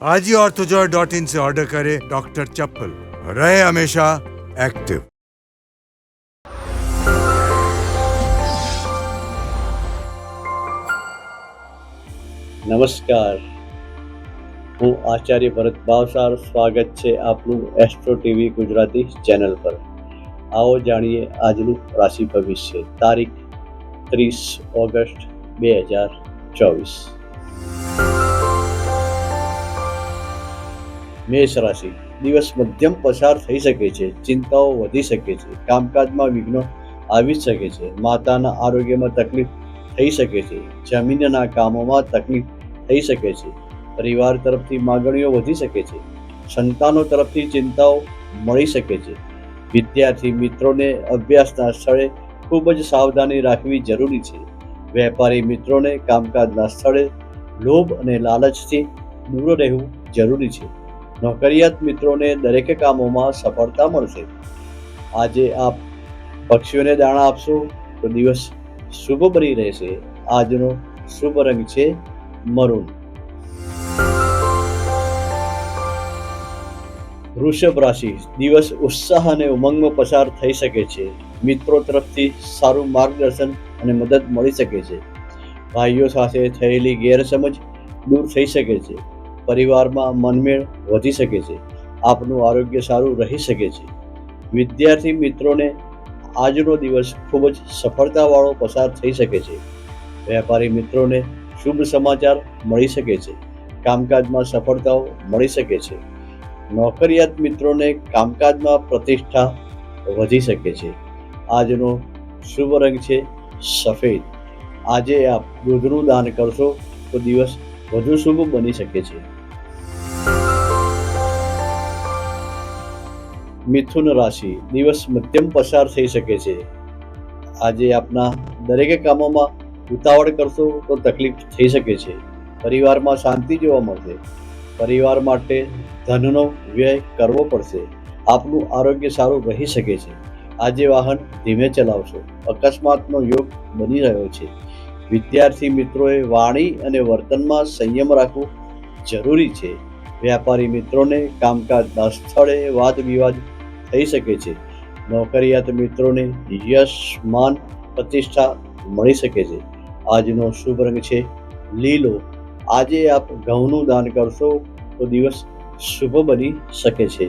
आज ही ऑर्थोजॉय dot in से order करें डॉक्टर चप्पल रहे हमेशा एक्टिव નમસ્કાર હું આચાર્ય ભરત ભાવસાર સ્વાગત છે આપનું એસ્ટ્રો ટીવી ગુજરાતી ચેનલ પર આવો જાણીએ આજનું રાશિ ભવિષ્ય તારીખ ત્રીસ ઓગસ્ટ બે હજાર ચોવીસ મેષ રાશિ. દિવસ મધ્યમ પસાર થઈ શકે છે, ચિંતાઓ વધી શકે છે, કામકાજમાં વિઘ્નો આવી શકે છે, માતાના આરોગ્યમાં તકલીફ થઈ શકે છે, જમીનના કામોમાં તકલીફ થઈ શકે છે, પરિવાર તરફથી માગણીઓ વધી શકે છે, સંતાનો તરફથી ચિંતાઓ મળી શકે છે. વિદ્યાર્થી મિત્રોને અભ્યાસના સ્થળે ખૂબ જ સાવધાની રાખવી જરૂરી છે. વેપારી મિત્રોને કામકાજના સ્થળે લોભ અને લાલચથી દૂર રહેવું જરૂરી છે. નોકરિયાત મિત્રોને દરેક કામોમાં સફળતા મળશે. આજે આપ પક્ષીઓને દાણા આપશો તો દિવસ શુભ બની રહેશે. આજનો શુભ રંગ છે મરૂન. વૃષભ રાશિ દિવસ ઉત્સાહ અને ઉમંગમાં પસાર થઈ શકે છે. મિત્રો તરફથી સારું માર્ગદર્શન અને મદદ મળી શકે છે. ભાઈઓ સાથે થયેલી ગેરસમજ દૂર થઈ શકે છે. પરિવારમાં મનમેળ વધી શકે છે, આપનું આરોગ્ય સારું રહી શકે છે. વિદ્યાર્થી મિત્રોને આજનો દિવસ ખૂબ જ સફળતાવાળો પસાર થઈ શકે છે. વેપારી મિત્રોને શુભ સમાચાર મળી શકે છે. કામકાજમાં સફળતાઓ મળી શકે છે. નોકરિયાત મિત્રોને કામકાજમાં પ્રતિષ્ઠા વધી શકે છે. આજનો શુભ રંગ છે સફેદ. આજે આપ દૂધનું દાન કરશો તો દિવસ વધુ શુભ બની શકે છે. મિથુન રાશિ દિવસ મધ્યમ પસાર થઈ શકે છે. આજે આપના દરેક કામોમાં ઉતાવળ કરશો તો તકલીફ થઈ શકે છે. પરિવારમાં શાંતિ જોવા મળશે. પરિવાર માટે ધનનો વ્યય કરવો પડશે. આપનું આરોગ્ય સારું રહી શકે છે. આજે વાહન ધીમે ચલાવશો. અકસ્માતનો યોગ બની રહ્યો છે. વિદ્યાર્થી મિત્રોએ વાણી અને વર્તનમાં સંયમ રાખવું જરૂરી છે. વ્યાપારી મિત્રોને કામકાજના સ્થળે વાદ વિવાદ થઈ શકે છે. નોકરિયાત મિત્રોને યશ, માન, પ્રતિષ્ઠા મળી શકે છે. આજનો શુભ રંગ છે લીલો. આજે આપ ઘઉંનું દાન કરશો તો દિવસ શુભ બની શકે છે.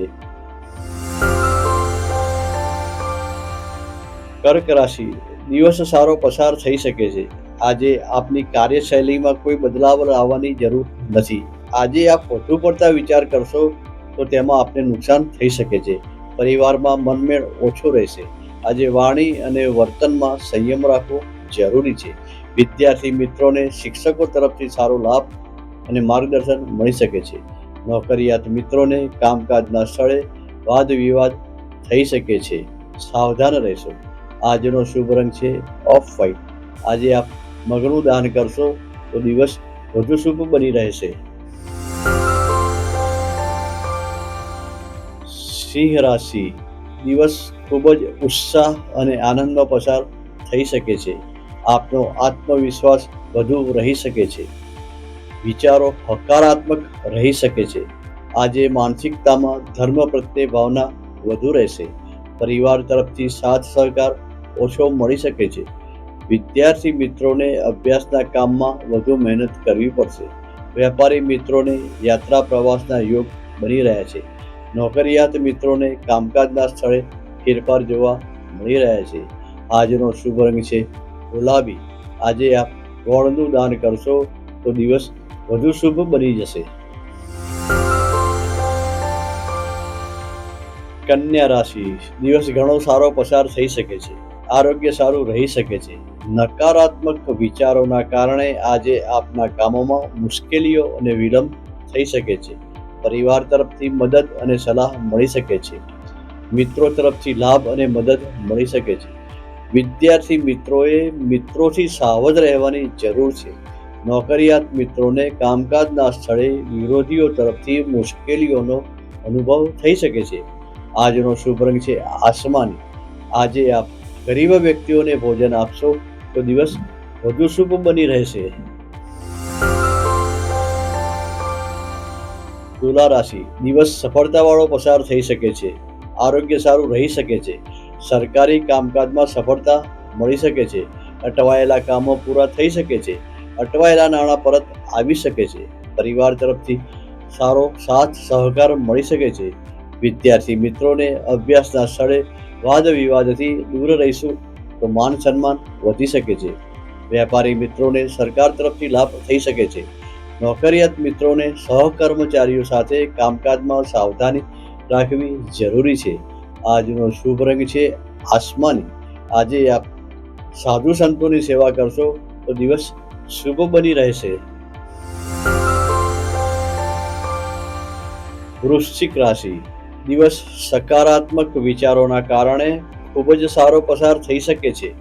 કર્ક રાશિ, દિવસ સારો પસાર થઈ શકે છે. આજે આપની કાર્યશૈલીમાં કોઈ બદલાવ લાવવાની જરૂર નથી. આજે આપ વધુ પડતા વિચાર કરશો તો તેમાં આપને નુકસાન થઈ શકે છે. પરિવારમાં મનમેળ ઓછો રહેશે. આજે વાણી અને વર્તનમાં સંયમ રાખવો જરૂરી છે. વિદ્યાર્થી મિત્રોને શિક્ષકો તરફથી સારો લાભ અને માર્ગદર્શન મળી શકે છે. નોકરિયાત મિત્રોને કામકાજના સ્થળે વાદ વિવાદ થઈ શકે છે. સાવધાન રહેશો. આજનો શુભ રંગ છે ઓફ વ્હાઇટ. આજે આપ મગનું દાન કરશો તો દિવસ વધુ શુભ બની રહેશે. સિંહ રાશિ દિવસ ખૂબ જ ઉત્સાહ અને આનંદમાં પસાર થઈ શકે છે. આપનો આત્મવિશ્વાસ વધુ રહી શકે છે. વિચારો હકારાત્મક રહી શકે છે. આજે માનસિકતામાં ધર્મ પ્રત્યે ભાવના વધુ રહેશે. પરિવાર તરફથી સાથ સહકાર ઓછો મળી શકે છે. વિદ્યાર્થી મિત્રોને અભ્યાસના કામમાં વધુ મહેનત કરવી પડશે. વેપારી મિત્રોને યાત્રા પ્રવાસના યોગ બની રહ્યા છે. નોકરિયાત મિત્રોને કામકાજના સ્થળે ફેરફાર જોવા મળી રહ્યા છે. આજનો શુભ રંગ છે ગુલાબી. આજે આપ ગોળનું દાન કરશો તો દિવસ વધુ શુભ બની જશે. કન્યા રાશિ. દિવસ ઘણો સારો પસાર થઈ શકે છે. આરોગ્ય સારું રહી શકે છે. નકારાત્મક વિચારોના કારણે આજે આપના કામોમાં મુશ્કેલીઓ અને વિલંબ થઈ શકે છે. પરિવાર તરફથી મદદ અને સલાહ મળી શકે છે. મિત્રો તરફથી લાભ અને મદદ મળી શકે છે. વિદ્યાર્થી મિત્રોએ મિત્રોથી સાવધ રહેવાની જરૂર છે. નોકરિયાત મિત્રોને કામકાજના સ્થળે વિરોધીઓ તરફથી મુશ્કેલીઓનો અનુભવ થઈ શકે છે. આજનો શુભ રંગ છે આસમાની. આજે આપ ગરીબ વ્યક્તિઓને ભોજન આપશો તો દિવસ વધુ શુભ બની રહેશે. તુલા રાશિ. દિવસ સફળતાવાળો પસાર થઈ શકે છે. આરોગ્ય સારું રહી શકે છે. સરકારી કામકાજમાં સફળતા મળી શકે છે. અટવાયેલા કામો પૂરા થઈ શકે છે. અટવાયેલા નાણાં પરત આવી શકે છે. પરિવાર તરફથી સારો સાથ સહકાર મળી શકે છે. વિદ્યાર્થી મિત્રોને અભ્યાસના સ્થળે વાદ વિવાદથી દૂર રહીશું તો માન સન્માન વધી શકે છે. વેપારી મિત્રોને સરકાર તરફથી લાભ થઈ શકે છે. નોકરિયાત મિત્રોને સહકર્મચારીઓ સાથે કામકાજમાં સાવધાની રાખવી જરૂરી છે. આજનો શુભ રંગ છે આસમાની. આજે આપ સાધુ સંતોની સેવા કરશો તો દિવસ શુભ બની રહેશે. વૃશ્ચિક રાશિ. દિવસ સકારાત્મક વિચારોના કારણે ખૂબ જ સારો પસાર થઈ શકે છે.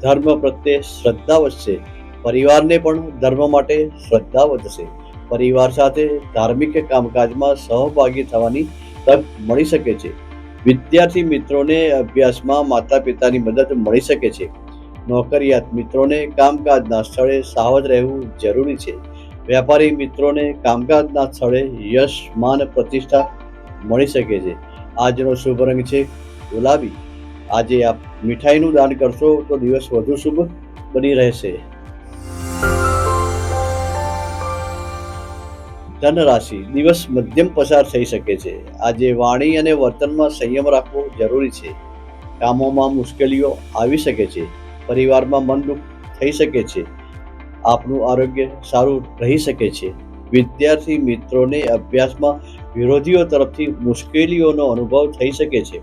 ધર્મ પ્રત્યે શ્રદ્ધા વધશે પરિવારને પણ ધર્મ માટે શ્રદ્ધા વધશે. પરિવાર સાથે ધાર્મિક કામકાજમાં સહભાગી થવાની તક મળી શકે છે. વિદ્યાર્થી મિત્રોને અભ્યાસમાં માતા પિતાની મદદ મળી શકે છે. નોકરિયાત મિત્રોને કામકાજના સ્થળે સાવધ રહેવું જરૂરી છે. વેપારી મિત્રોને કામકાજના સ્થળે યશ, માન, પ્રતિષ્ઠા મળી શકે છે. આજનો શુભ રંગ છે ગુલાબી. આજે આપ મીઠાઈનું દાન કરશો તો દિવસ વધુ શુભ બની રહેશે. ધન રાશિ દિવસ મધ્યમ પસાર થઈ શકે છે. આજે વાણી અને વર્તનમાં સંયમ રાખવો જરૂરી છે. કામોમાં મુશ્કેલીઓ આવી શકે છે. પરિવારમાં મન થઈ શકે છે. આપનું આરોગ્ય સારું રહી શકે છે. વિદ્યાર્થી મિત્રોને અભ્યાસમાં વિરોધીઓ તરફથી મુશ્કેલીઓનો અનુભવ થઈ શકે છે.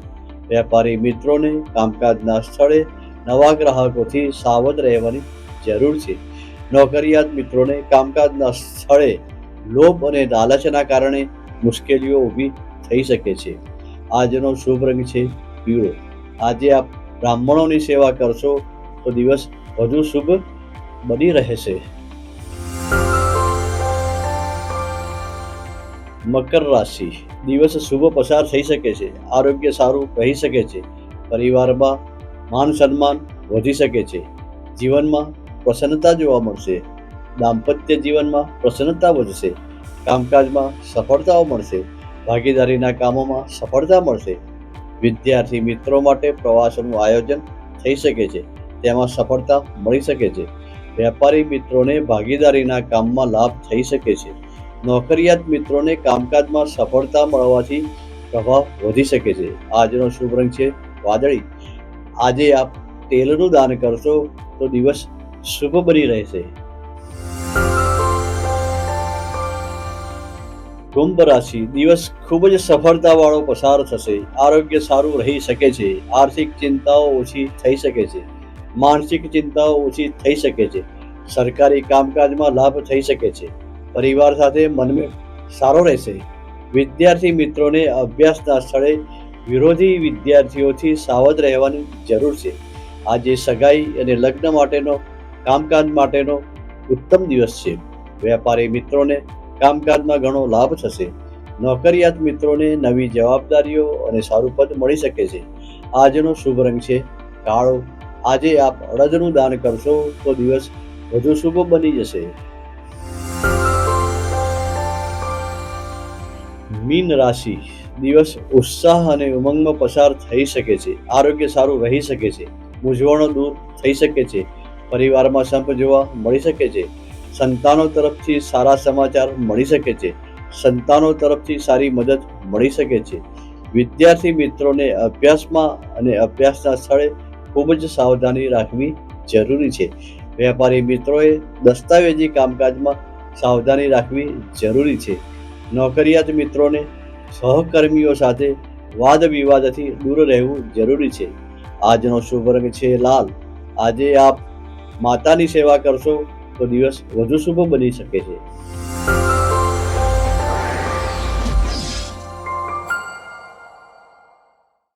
વેપારી મિત્રોને કામકાજના સ્થળે નવા ગ્રાહકોથી સાવધ રહેવાની જરૂર છે. નોકરિયાત મિત્રોને કામકાજના સ્થળે લોભ અને લાલચના કારણે મુશ્કેલીઓ ઊભી થઈ શકે છે. આજનો શુભ રંગ છે પીળો. આજે આપ બ્રાહ્મણોની સેવા કરશો તો દિવસ વધુ શુભ બની રહેશે. મકર રાશિ. દિવસ શુભ પસાર થઈ શકે છે. આરોગ્ય સારું રહી શકે છે. પરિવારમાં માન સન્માન વધી શકે છે. જીવનમાં પ્રસન્નતા જોવા મળશે. દાંપત્ય જીવનમાં પ્રસન્નતા વધશે, કામકાજમાં સફળતાઓ મળશે, ભાગીદારીના કામોમાં સફળતા મળશે. વિદ્યાર્થી મિત્રો માટે પ્રવાસનું આયોજન થઈ શકે છે, તેમાં સફળતા મળી શકે છે. વેપારી મિત્રોને ભાગીદારીના કામમાં લાભ થઈ શકે છે. નોકરિયાત મિત્રોને કામકાજમાં સફળતા મળવાથી પ્રભાવ વધી શકે છે. આજનો શુભ રંગ છે વાદળી. આજે આપ તેલનું દાન કરશો તો દિવસ શુભ બની રહેશે. કુંભ રાશિ દિવસ ખૂબ જ સફળતાવાળો પસાર થશે. આરોગ્ય સારું રહી શકે છે. આર્થિક ચિંતાઓ ઓછી થઈ શકે છે. માનસિક ચિંતાઓ ઓછી થઈ શકે છે. સરકારી કામકાજમાં લાભ થઈ શકે છે. પરિવાર સાથે મનમેળ સારો રહેશે. વિદ્યાર્થી મિત્રોને અભ્યાસના સ્થળે વિરોધી વિદ્યાર્થીઓથી સાવધ રહેવાની જરૂર છે. આજે સગાઈ અને લગ્ન માટેનો કામકાજ માટેનો ઉત્તમ દિવસ છે. વેપારી મિત્રોને કામકાજમાં ઘણો લાભ થશે. નોકરિયાત મિત્રોને નવી જવાબદારીઓ અને સારું પદ મળી શકે છે. આજનો શુભ રંગ છે કાળો. આજે આપ અડદનું દાન કરશો તો દિવસ વધુ શુભ બની જશે. મીન રાશિ. દિવસ ઉત્સાહ અને ઉમંગમાં પસાર થઈ શકે છે. આરોગ્ય સારું રહી શકે છે. મૂંઝવણો દૂર થઈ શકે છે. પરિવારમાં સંપ જોવા મળી શકે છે. સંતાનો તરફથી સારા સમાચાર મળી શકે છે. સંતાનો તરફથી સારી મદદ મળી શકે છે. વિદ્યાર્થી મિત્રોને અભ્યાસમાં અને અભ્યાસના સ્થળે ખૂબ જ સાવધાની રાખવી જરૂરી છે. વેપારી મિત્રોએ દસ્તાવેજી કામકાજમાં સાવધાની રાખવી જરૂરી છે. નોકરિયાત મિત્રોને સહકર્મીઓ સાથે વાદ વિવાદથી દૂર રહેવું જરૂરી છે. આજનો શુભ રંગ છે લાલ. આજે આપ માતાની સેવા કરશો તો દિવસ વધુ શુભ બની શકે છે.